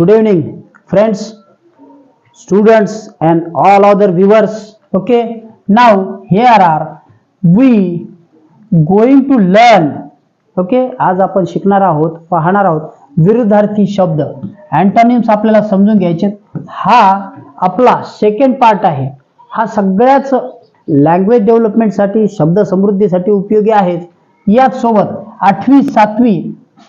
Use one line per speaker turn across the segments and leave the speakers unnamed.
Good evening, friends, students, and all other viewers. Okay, now here are we going to learn. Okay आज आपण शिकणार आहोत पाहणार आहोत विरुद्धार्थी शब्द अँटॉनिम्स आपल्याला समजून घ्यायचे हा आपला सेकंड पार्ट आहे हा सगळ्याच लँग्वेज डेव्हलपमेंटसाठी शब्द समृद्धीसाठी उपयोगी आहेत याच सोबत आठवी सातवी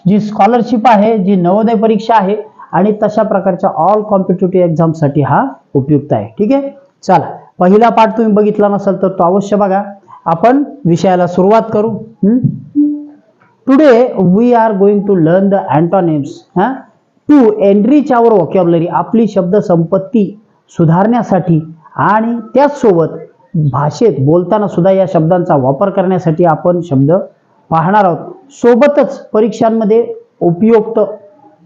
जी स्कॉलरशिप आहे जी नवोदय परीक्षा आहे आणि तशा प्रकारच्या ऑल कॉम्पिटेटिव्ह एक्झामसाठी हा उपयुक्त आहे. ठीक आहे? चला. पहिला पाठ तुम्ही बघितला नसाल तर तो अवश्य बघा. आपण विषयाला सुरुवात करू. Today we are going to learn the antonyms to enrich our vocabulary आपली शब्द संपत्ती सुधारण्यासाठी आणि त्याचसोबत भाषेत बोलताना सुद्धा या शब्दांचा वापर करण्यासाठी आपण शब्द पाहणार आहोत. सोबतच परीक्षांमध्ये उपयुक्त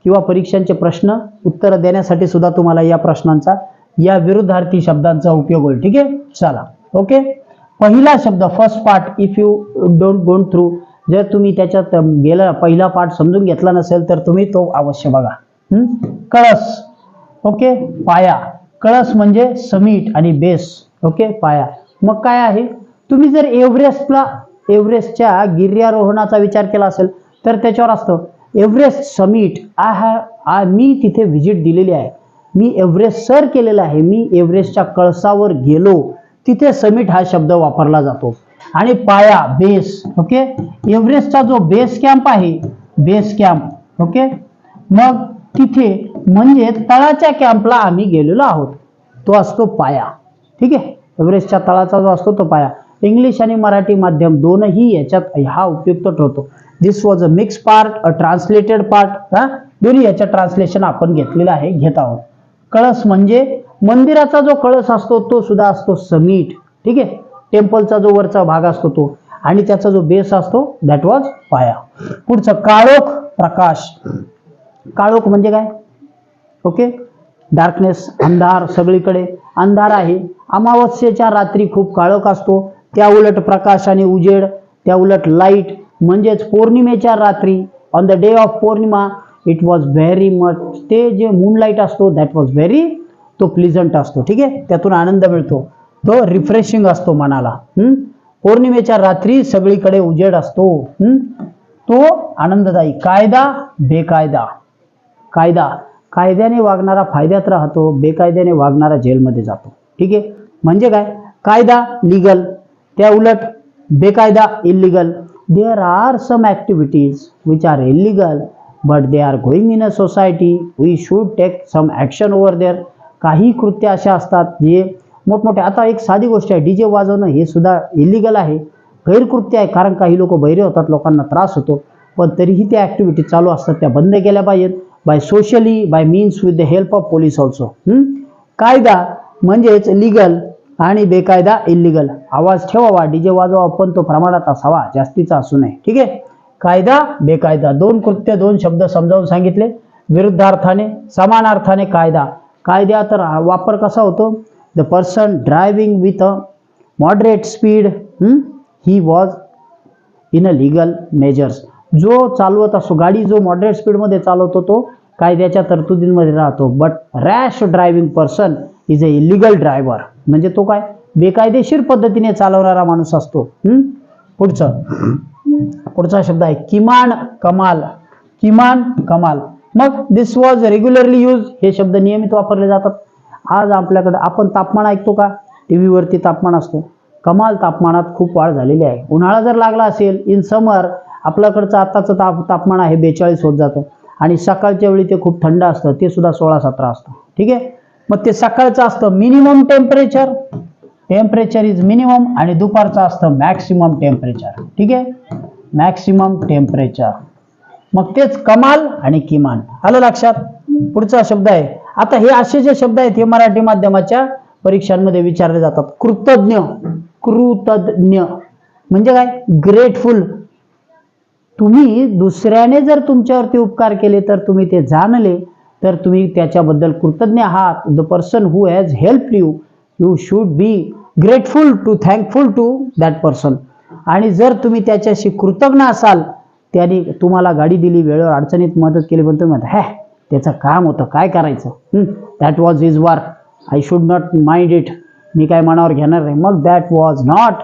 किंवा परीक्षांचे प्रश्न उत्तर देण्यासाठी सुद्धा तुम्हाला या प्रश्नांचा या विरुद्धार्थी शब्दांचा उपयोग होईल. ठीक आहे? चला. ओके पहिला शब्द first part if you don't gone through जर तुम्ही त्याच्यात गेला पहिला पार्ट समजून घेतला नसेल तर तुम्ही तो अवश्य बघा. कळस. ओके पाया. कळस म्हणजे समीट आणि बेस. ओके पाया. मग काय आहे? तुम्ही जर एव्हरेस्टला एव्हरेस्टच्या गिर्यारोहणाचा विचार केला असेल तर त्याच्यावर असतं. एव्हरेस्ट समिट आ हा मी तिथे व्हिजिट दिलेली आहे. मी एव्हरेस्ट सर केलेला आहे. मी एव्हरेस्टच्या कळसावर गेलो. तिथे समिट हा शब्द वापरला जातो. आणि पाया बेस ओके एव्हरेस्टचा जो बेस कॅम्प आहे बेस कॅम्प ओके मग तिथे म्हणजे तळाच्या कॅम्पला आम्ही गेलेलो आहोत. तो असतो पाया. ठीक? आहे एव्हरेस्टच्या तळाचा जो असतो तो पाया. इंग्लिश आणि मराठी माध्यम दोनही याच्यात हा उपयुक्त ठरतो. This was a mix part a translated part हा? दोन्ही याच्या ट्रान्सलेशन आपण घेतलेलं आहे घेत आहोत. कळस म्हणजे मंदिराचा जो कळस असतो तो सुद्धा असतो समीट ठीक आहे? टेम्पलचा जो वरचा भाग असतो तो. आणि त्याचा जो बेस असतो दॅट वॉज पाया पुढचं काळोख प्रकाश. काळोख म्हणजे काय? ओके डार्कनेस अंधार सगळीकडे. अंधार आहे. अमावस्येच्या रात्री खूप काळोख असतो. त्या उलट प्रकाश आणि उजेड त्या उलट लाइट म्हणजेच पौर्णिमेच्या रात्री on the day of Purnima it was very much ते जे मूनलाईट असतो दॅट वॉज व्हेरी तो प्लिझंट असतो. ठीक आहे? त्यातून आनंद मिळतो. तो रिफ्रेशिंग असतो मनाला. पौर्णिमेच्या रात्री सगळीकडे उजेड असतो. तो आनंददायी. कायदा बेकायदा. कायदा. कायद्याने वागणारा फायद्यात राहतो बेकायद्याने वागणारा जेलमध्ये जातो. ठीक आहे? म्हणजे काय? कायदा लिगल त्या उलट बेकायदा illegal there are some activities which are illegal but they are going in a society we should take some action over there काही कृत्य अशा असतात जे मोठमोठे आता एक साधी गोष्ट आहे डी जे वाजवणं हे सुद्धा इलिगल आहे. गैरकृत्य आहे कारण काही लोक बहिरे होतात लोकांना त्रास होतो. पण तरीही त्या ॲक्टिव्हिटी चालू असतात त्या बंद केल्या पाहिजेत. By socially by means with the help of police also कायदा म्हणजेच लिगल आणि बेकायदा इलिगल आवाज ठेवावा. डीजे वाजवा. पण तो प्रमाणात असावा. जास्तीचा असू नये. ठीक आहे? कायदा बेकायदा. दोन कृत्य दोन शब्द समजावून सांगितले. विरुद्धार्थाने समानार्थाने कायदा. कायद्या तर वापर कसा होतो? The person driving with a moderate speed he? Was in a legal measures जो चालवत असतो गाडी जो मॉडरेट स्पीडमध्ये चालवतो तो कायद्याच्या तरतुदींमध्ये राहतो. But rash driving person is a illegal driver म्हणजे तो काय? बेकायदेशीर पद्धतीने चालवणारा माणूस असतो. हम्म? पुढचं. पुढचा शब्द आहे किमान कमाल. किमान कमाल. मग दिस वॉज रेग्युलरली यूज हे शब्द नियमित वापरले जातात. आज आपल्याकडे आपण तापमान ऐकतो का? टी व्हीवरती तापमान असतो. कमाल तापमानात खूप वाढ झालेली आहे. उन्हाळा जर लागला असेल इन समर आपल्याकडचं आत्ताचं ताप तापमान आहे बेचाळीस होत जातं. आणि सकाळच्या वेळी ते खूप थंड असतं ते सुद्धा सोळा सतरा असतं. ठीक आहे? मग ते सकाळचं असतं minimum temperature temperature is minimum आणि दुपारचं असतं मॅक्सिमम टेम्परेचर ठीक आहे? मॅक्सिमम टेम्परेचर मग तेच कमाल आणि किमान. आलं लक्षात? पुढचा शब्द आहे. आता हे असे जे शब्द आहेत हे मराठी माध्यमाच्या परीक्षांमध्ये विचारले जातात. कृतज्ञ. कृतज्ञ. म्हणजे काय? ग्रेटफुल तुम्ही दुसऱ्याने जर तुमच्यावरती उपकार केले तर तुम्ही ते जाणले. तर तुम्ही त्याच्याबद्दल कृतज्ञ आहात. The person who has help you you should be grateful to thankful to that person आणि जर तुम्ही त्याच्याशी कृतज्ञ असाल त्याने तुम्हाला गाडी दिली वेळेवर अडचणीत मदत केली पण तुम्ही म्हणता हॅ त्याचं काम होतं काय करायचं? That was is work I should not mind it मी काय मनावर घेणार नाही. मग दॅट वॉज नॉट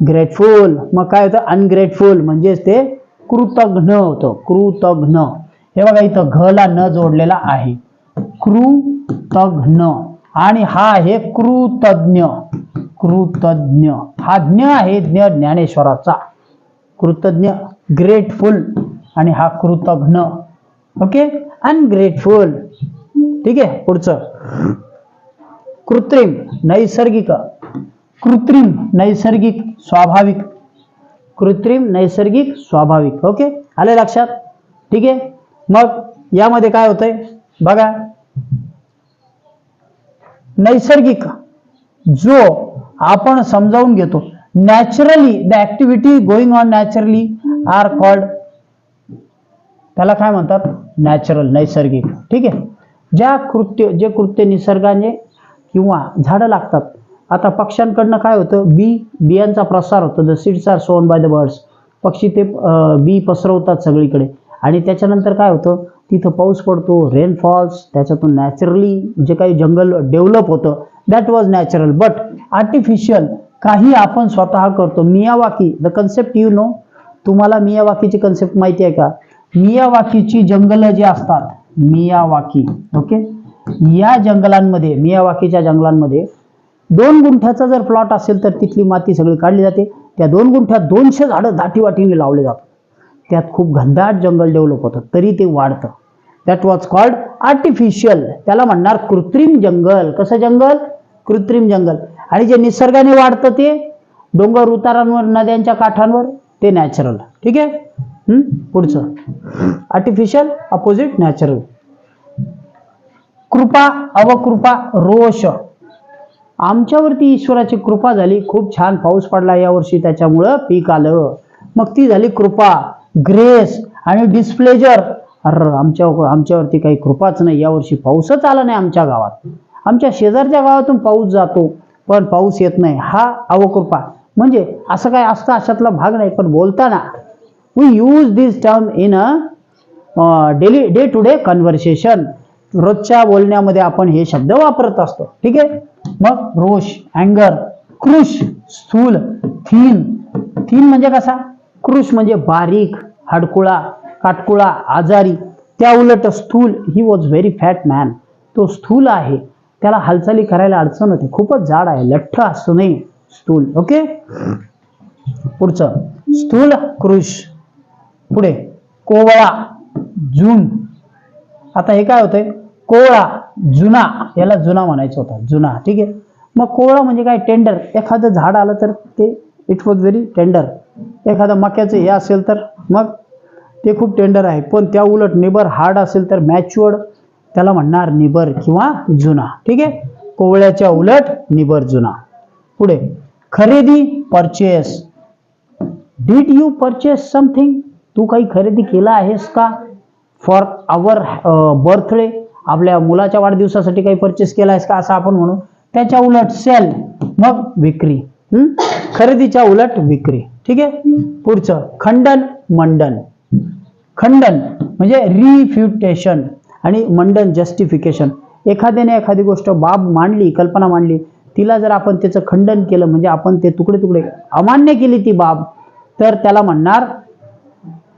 ग्रेटफुल मग काय होतं? अनग्रेटफुल म्हणजेच ते कृतघ्न होतं. कृतघ्न हे बघा इथं घला न जोडलेला आहे. कृतघ्न आणि हा आहे कृतज्ञ. कृतज्ञ. हा ज्ञ आहे ज्ञ ज्ञानेश्वराचा. कृतज्ञ ग्रेटफुल आणि हा कृतघ्न ओके अनग्रेटफुल ठीक आहे पुढचं. कृत्रिम नैसर्गिक. कृत्रिम नैसर्गिक स्वाभाविक. कृत्रिम नैसर्गिक स्वाभाविक. ओके आले लक्षात? ठीक आहे? मग यामध्ये काय होतंय? बघा. नैसर्गिक जो आपण समजावून घेतो naturally the activity going on naturally are called त्याला काय म्हणतात? नॅचरल नैसर्गिक. ठीक आहे? ज्या कृत्य जे कृत्य निसर्गाने किंवा झाडं लागतात आता पक्ष्यांकडनं काय होतं? बी बियांचा प्रसार होतो. The seeds are sown by the birds पक्षी ते बी पसरवतात सगळीकडे. आणि त्याच्यानंतर काय होतं? तिथं पाऊस पडतो रेन फॉल्स त्याच्यातून नॅचरली जे काही जंगल डेव्हलप होतं that was natural but artificial काही आपण स्वतः करतो. Miyawaki the concept you know तुम्हाला मियावाकीची कन्सेप्ट माहिती आहे का? मियावाकीची जंगलं जी असतात मियावाकी ओके या जंगलांमध्ये मियावाकीच्या जंगलांमध्ये दोन गुंठ्याचा जर प्लॉट असेल तर तिथली माती सगळी काढली जाते. त्या दोन गुंठ्यात दोनशे झाडं दाटीवाटीने लावले जातात. त्यात खूप घनदाट जंगल डेव्हलप होतं तरी ते वाढतं. दॅट वॉज कॉल्ड आर्टिफिशियल त्याला म्हणणार कृत्रिम जंगल. कसं जंगल? कृत्रिम जंगल. आणि जे निसर्गाने वाढतं ते डोंगर उतारांवर नद्यांच्या काठांवर ते नॅचरल ठीक आहे? पुढचं. आर्टिफिशियल अपोजिट नॅचरल कृपा अवकृपा रोष. आमच्यावरती ईश्वराची कृपा झाली. खूप छान पाऊस पडला यावर्षी त्याच्यामुळं. पीक आलं. मग ती झाली कृपा. ग्रेस आणि डिस्प्लेजर. अर आमच्या आमच्यावरती काही कृपाच नाही. यावर्षी पाऊसच आला नाही आमच्या गावात. आमच्या शेजारच्या गावातून पाऊस जातो पण पाऊस येत नाही. हा अवकृपा. म्हणजे असं काय असतं? अशातला भाग नाही. पण बोलताना we use this term in a daily day to day conversation रोजच्या बोलण्यामध्ये आपण हे शब्द वापरत असतो. ठीक आहे? मग रोष अँगर क्रुश स्थूल थीन. थीन म्हणजे कसा? क्रुश म्हणजे बारीक हाडकुळा काटकुळा आजारी. त्या उलट स्थूल he was very fat man तो स्थूल आहे. त्याला हालचाली करायला अडचण होती. खूपच जाड आहे. लठ्ठ असतो नाही स्थूल. ओके? पुढचं. स्थूल कृष. पुढे. कोवळा जून. आता हे काय होतंय? कोवळा जुना. याला जुना म्हणायचं होता. जुना. ठीक आहे? मग कोवळा म्हणजे काय? टेंडर एखादं झाड आलं तर ते इट वॉज व्हेरी टेंडर एखादं मक्याचं हे असेल तर मग ते खूप टेंडर आहे. पण त्या उलट निबर हार्ड असेल तर मॅच्युअर्ड त्याला म्हणणार निबर किंवा जुना. ठीक आहे? कोवळ्याच्या उलट निबर जुना. पुढे खरेदी purchase did you purchase something तू काही खरेदी केला आहेस का? फॉर आवर बर्थडे आपल्या मुलाच्या वाढदिवसासाठी काही परचेस केला आहेस का? असं आपण म्हणू. त्याच्या उलट सेल मग विक्री. खरेदीच्या उलट विक्री. ठीक आहे? पुढचं खंडन मंडन. खंडन म्हणजे रिफ्युटेशन आणि मंडन जस्टिफिकेशन एखाद्याने एखादी गोष्ट बाब मांडली कल्पना मांडली तिला जर आपण त्याचं खंडन केलं म्हणजे आपण ते तुकडे तुकडे अमान्य केली ती बाब तर त्याला म्हणणार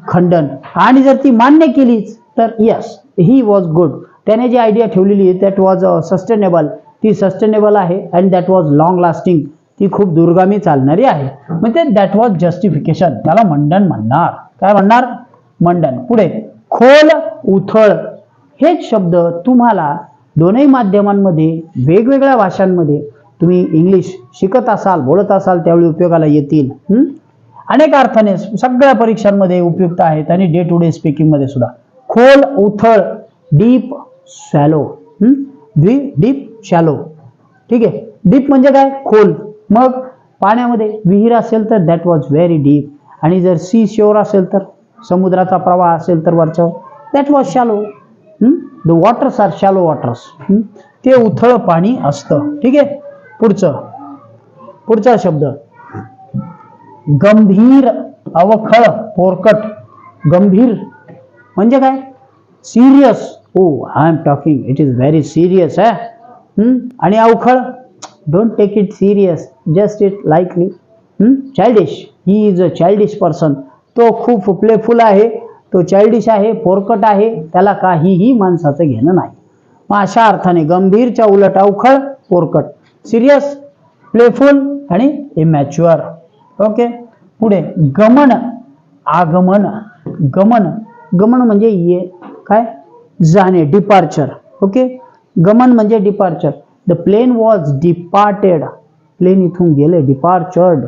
खंडन. आणि जर ती मान्य केलीच तर यस ही वॉज गुड त्याने जी आयडिया ठेवलेली आहे दॅट वॉज सस्टेनेबल ती सस्टेनेबल आहे and that was long lasting ही खूप दूरगामी चालणारी आहे. म्हणजे दॅट वॉज जस्टिफिकेशन त्याला मंडन म्हणणार. काय म्हणणार? मंडन. पुढे खोल उथळ. हेच शब्द तुम्हाला दोनही माध्यमांमध्ये वेगवेगळ्या भाषांमध्ये तुम्ही इंग्लिश शिकत असाल बोलत असाल त्यावेळी उपयोगाला येतील. अनेक अर्थाने सगळ्या परीक्षांमध्ये उपयुक्त आहेत आणि डे टू डे स्पीकिंगमध्ये सुद्धा. खोल उथळ. डीप शॅलो द्वि डीप शॅलो ठीक आहे? डीप म्हणजे काय? खोल. मग पाण्यामध्ये विहीर असेल तर दॅट वॉज व्हेरी डीप आणि जर सी शोर असेल तर समुद्राचा प्रवाह असेल तर वरच्यावर that was shallow the waters are shallow waters ते उथळ पाणी असतं. ठीक आहे? पुढचं. पुढचा शब्द. गंभीर अवखळ पोरकट. गंभीर म्हणजे काय? Serious oh I am talking it is very serious आहे आणि अवखळ? Don't take it serious just it likely childish he is a childish person तो खूप प्लेफुल आहे. तो चाइल्डिश आहे पोरकट आहे. त्याला काहीही माणसाचं घेणं नाही. मग अशा अर्थाने गंभीरच्या उलट अवखळ पोरकट सिरियस प्लेफुल आणि इमॅच्युअर ओके पुढे गमन आगमन. गमन. गमन म्हणजे ये. काय? जाणे. डिपार्चर ओके गमन म्हणजे departure the plane was departed plane इथून गेले डिपार्चर्ड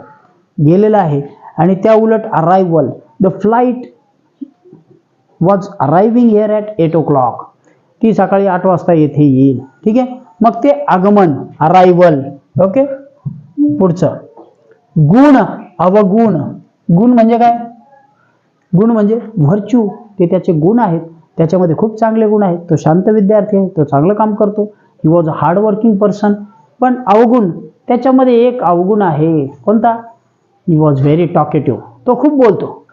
गेलेलं आहे. आणि त्या उलट arrival the flight was arriving here at eight o'clock ती सकाळी आठ वाजता येथे येईल. ठीक आहे? मग ते आगमन अरायवल ओके? पुढचं. गुण अवगुण. गुण म्हणजे काय? गुण म्हणजे व्हर्च्यू ते त्याचे गुण आहेत. त्याच्यामध्ये खूप चांगले गुण आहेत. तो शांत विद्यार्थी आहे. तो चांगलं काम करतो. ही वॉज अ पर्सन पण अवगुण त्याच्यामध्ये एक अवगुण आहे. कोणता? ही वॉज व्हेरी टॉकेटिव्ह तो खूप बोलतो.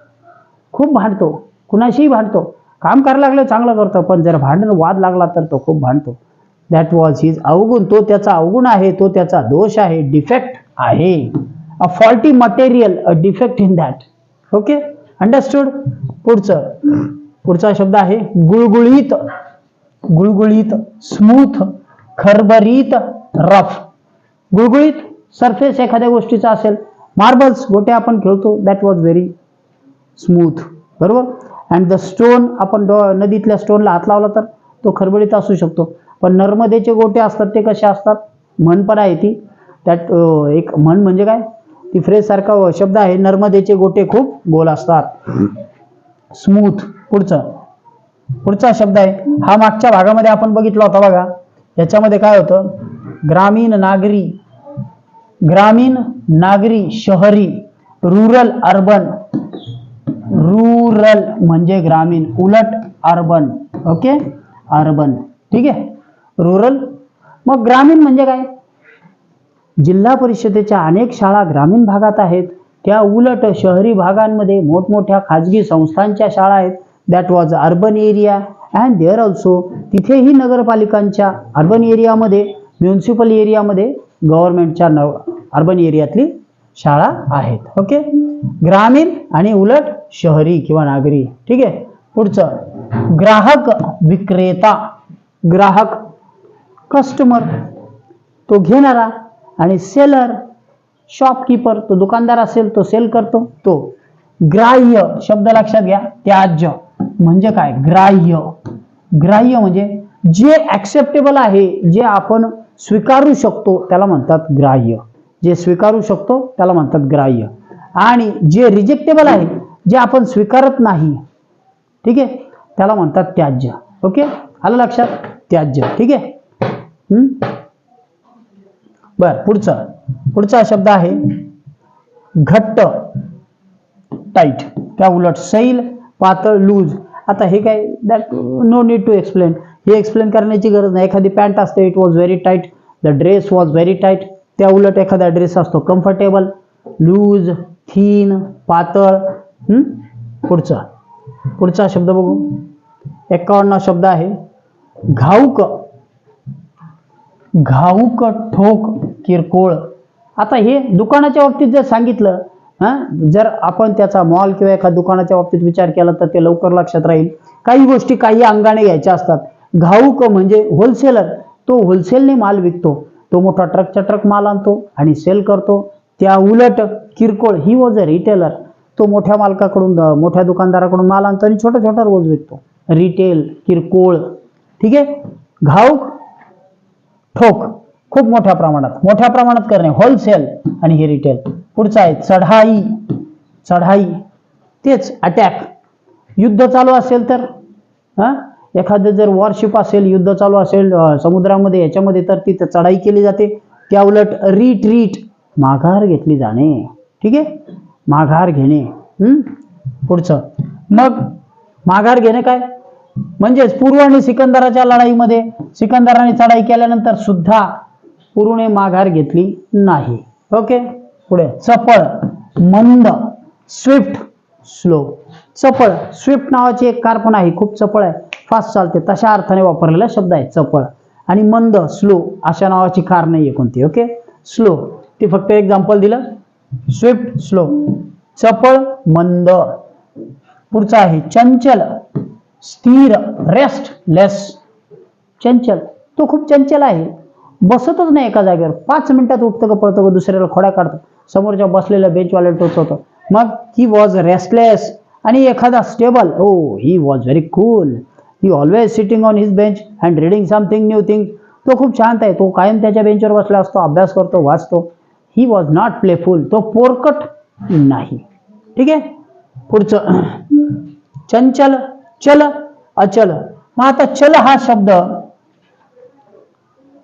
खूप भांडतो. कुणाशीही भांडतो. काम करायला लागलं चांगलं करतो. पण जर भांडण वाद लागला तर तो खूप भांडतो. दॅट वॉज हिज अवगुण. तो त्याचा अवगुण आहे. तो त्याचा दोष आहे. डिफेक्ट आहे. A faulty material a defect in that okay understood पुढचं. पुढचा शब्द आहे गुळगुळीत. गुळगुळीत स्मूथ. खरबरीत रफ. गुळगुळीत सरफेस एखाद्या गोष्टीचा असेल मार्बल्स गोटे आपण खेळतो दॅट वॉज व्हेरी स्मूथ बरोबर? अँड द स्टोन आपण डो नदीतल्या स्टोनला हात लावला तर तो खरबडीत असू शकतो. पण नर्मदेचे गोटे असतात ते कसे असतात? म्हण पण आहे ती. त्यात एक म्हण म्हणजे काय? ती फ्रेज सारखा शब्द आहे नर्मदेचे गोटे खूप गोल असतात. स्मूथ पुढचं. पुढचा शब्द आहे. हा मागच्या भागामध्ये आपण बघितला होता बघा. याच्यामध्ये काय होतं? ग्रामीण नागरी ग्रामीण नागरी शहरी रुरल अर्बन रुरल म्हणजे ग्रामीण उलट अर्बन ओके अर्बन ठीक आहे? रुरल मग ग्रामीण म्हणजे काय? जिल्हा परिषदेच्या अनेक शाळा ग्रामीण भागात आहेत. त्या उलट शहरी भागांमध्ये मोठमोठ्या खाजगी संस्थांच्या शाळा आहेत. That was urban area and there also तिथेही नगरपालिकांच्या अर्बन एरियामध्ये म्युन्सिपल एरियामध्ये गव्हर्नमेंटच्या न अर्बन एरियातली शाळा आहेत. ओके ग्रामीण आणि उलट शहरी किंवा नागरी. ठीक आहे? पुढचं ग्राहक विक्रेता ग्राहक कस्टमर तो घेणारा आणि सेलर शॉपकीपर तो दुकानदार असेल तो सेल करतो. तो ग्राह्य शब्द लक्षात घ्या त्याज्य. म्हणजे काय? ग्राह्य. ग्राह्य म्हणजे जे ऍक्सेप्टेबल आहे जे आपण स्वीकारू शकतो त्याला म्हणतात ग्राह्य. जे स्वीकारू शकतो त्याला म्हणतात ग्राह्य. आणि जे रिजेक्टेबल आहे जे आपण स्वीकारत नाही ठीक आहे? त्याला म्हणतात त्याज्य. ओके? आलं लक्षात? त्याज्य. ठीक आहे? हम्म? बर पुढचं. पुढचा शब्द आहे घट्ट टाईट. त्या उलट सैल पातळ लूज. आता हे काय that no need to explain हे एक्सप्लेन करण्याची गरज नाही. एखादी पॅन्ट असते it was very tight the dress was very tight त्या उलट एखादा ड्रेस असतो. कम्फर्टेबल लूज थीन पातळ हम्म? पुढचा. पुढचा शब्द बघू. एकावन्न शब्द आहे. घाऊक. घाऊक ठोक किरकोळ. आता हे दुकानाच्या बाबतीत जर सांगितलं हा? जर आपण त्याचा मॉल किंवा एका दुकानाच्या बाबतीत विचार केला तर ते लवकर लक्षात राहील. काही गोष्टी काही अंगाने घ्यायच्या असतात. घाऊक म्हणजे होलसेलर तो होलसेलने माल विकतो. तो मोठा ट्रकचा ट्रक माल आणतो आणि सेल करतो. त्या उलट किरकोळ ही वॉज अ रिटेलर तो मोठ्या मालकाकडून मोठ्या दुकानदाराकडून माल आणतो आणि छोटा छोटा रोज विकतो. रिटेल किरकोळ. ठीक आहे? घाऊक ठोक. खूप मोठ्या प्रमाणात. मोठ्या प्रमाणात करणे. होलसेल आणि हे रिटेल पुढचं आहे चढाई चढाई. तेच अटॅक युद्ध चालू असेल तर हा? एखादं जर वॉरशिप असेल युद्ध चालू असेल समुद्रामध्ये याच्यामध्ये तर तिथं चढाई केली जाते. त्या उलट रिट्रीट माघार घेतली जाणे. ठीक आहे? माघार घेणे. हम्म? पुढचं. मग माघार घेणे काय? म्हणजेच पूर्व आणि सिकंदराच्या लढाईमध्ये सिकंदराने चढाई केल्यानंतर सुद्धा पूर्वने माघार घेतली नाही. ओके? पुढे. चपळ मंद स्विफ्ट स्लो चपळ स्विफ्ट नावाची एक कार पण आहे. खूप चपळ आहे. फास्ट चालते. तशा अर्थाने वापरलेला शब्द आहे चपळ आणि मंद स्लो अशा नावाची कार नाही आहे कोणती ओके स्लो ते फक्त एक्झाम्पल दिलं. स्विफ्ट स्लो चपळ मंद. पुढचा आहे चंचल स्थिर रेस्ट लेस चंचल. तो खूप चंचल आहे. बसतच नाही एका जागेवर. पाच मिनिटात उठतं का पळतं का दुसऱ्याला खोड्या काढतं. समोरच्या बसलेल्या बेंचवाल्या टोचवतो मग ही वॉज रेस्टलेस आणि एखादा stable oh he was very cool he always sitting on his bench and reading something new thing तो खूप शांत आहे. तो कायम त्याच्या बेंचवर बसला असतो अभ्यास करतो वाचतो. ही वॉज नॉट प्लेफुल तो पोरकट नाही. ठीक आहे? पुढचं. चंचल चल अचल. मग आता चल हा शब्द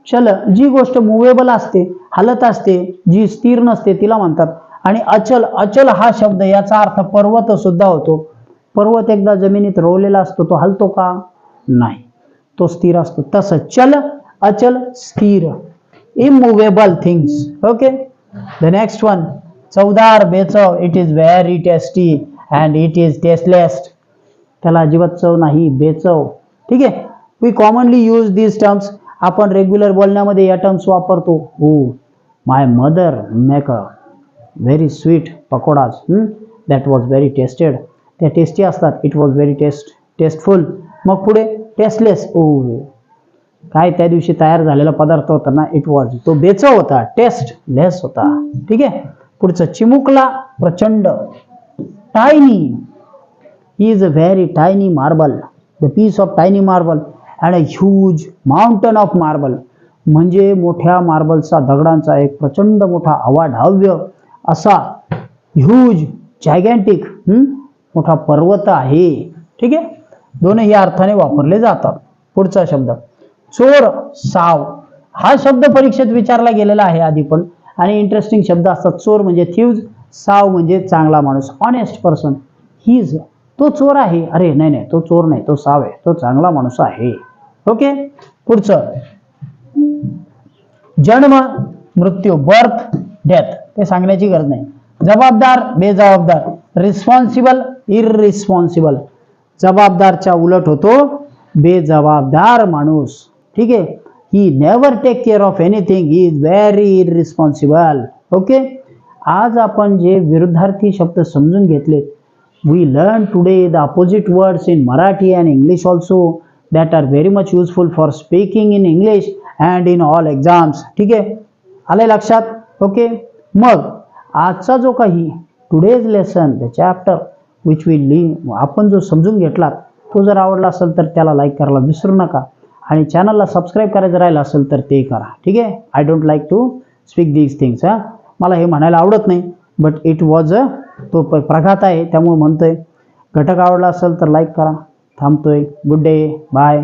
चल जी गोष्ट मुवेबल असते हलत असते जी स्थिर नसते तिला म्हणतात. आणि अचल अचल हा शब्द याचा अर्थ पर्वत सुद्धा होतो. पर्वत एकदा जमिनीत रोवलेला असतो तो हलतो का? नाही. तो स्थिर असतो. तसं चल अचल स्थिर. Immovable things okay the next one चवदार बेचव. It is very tasty and it is tasteless त्याला अजिबात चव नाही. बेचव. ठीक आहे? We commonly use these terms आपण रेग्युलर बोलण्यामध्ये या टर्म्स वापरतो. हो my mother make a very sweet pakodas that was very tasted त्या टेस्टी असतात. It was very taste tasteful मग पुढे टेस्टलेस ओ oh. काय त्या दिवशी तयार झालेला पदार्थ होता ना इट वॉज तो बेचव होता. टेस्ट लेस होता. ठीक आहे? पुढचं चिमुकला प्रचंड. Tiny is a very tiny marble the piece of tiny marble and a huge mountain of marble म्हणजे मोठ्या मार्बलचा दगडांचा एक प्रचंड मोठा अवाढव्य असा ह्यूज जायगॅन्टिक मोठा पर्वत आहे. ठीक आहे? दोनही अर्थाने वापरले जातात. पुढचा शब्द. चोर साव. हा शब्द परीक्षेत विचारला गेलेला आहे आधी पण. आणि इंटरेस्टिंग शब्द असतात चोर म्हणजे थ्यूज साव म्हणजे चांगला माणूस. ऑनेस्ट पर्सन हीज तो चोर आहे. अरे नाही नाही तो चोर नाही तो साव आहे तो चांगला माणूस आहे. ओके? पुढचं. जन्म मृत्यू बर्थ डेथ ते सांगण्याची गरज नाही. जबाबदार बेजबाबदार. रिस्पॉन्सिबल इरिस्पॉन्सिबल जबाबदारच्या उलट होतो बेजबाबदार माणूस. ठीक आहे? He never take care of anything he is very irresponsible okay? आज आपण जे विरुद्धार्थी शब्द समजून घेतलेत we learn today the opposite words in Marathi and English also that are very much useful for speaking in English and in all exams. ठीक आहे? आलंय लक्षात? ओके मग आजचा जो काही today's lesson the chapter which we ली आपण जो समजून घेतला तो जर आवडला असेल तर त्याला लाईक करायला विसरू नका. आणि चॅनलला सबस्क्राईब करायचं राहिलं असेल तर ते करा. ठीक आहे? I don't like to speak these things हां? मला हे म्हणायला आवडत नाही बट इट वॉज अ तो प्रघात आहे त्यामुळे म्हणतोय. घटक आवडला असेल तर लाईक करा. थांबतोय गुड डे बाय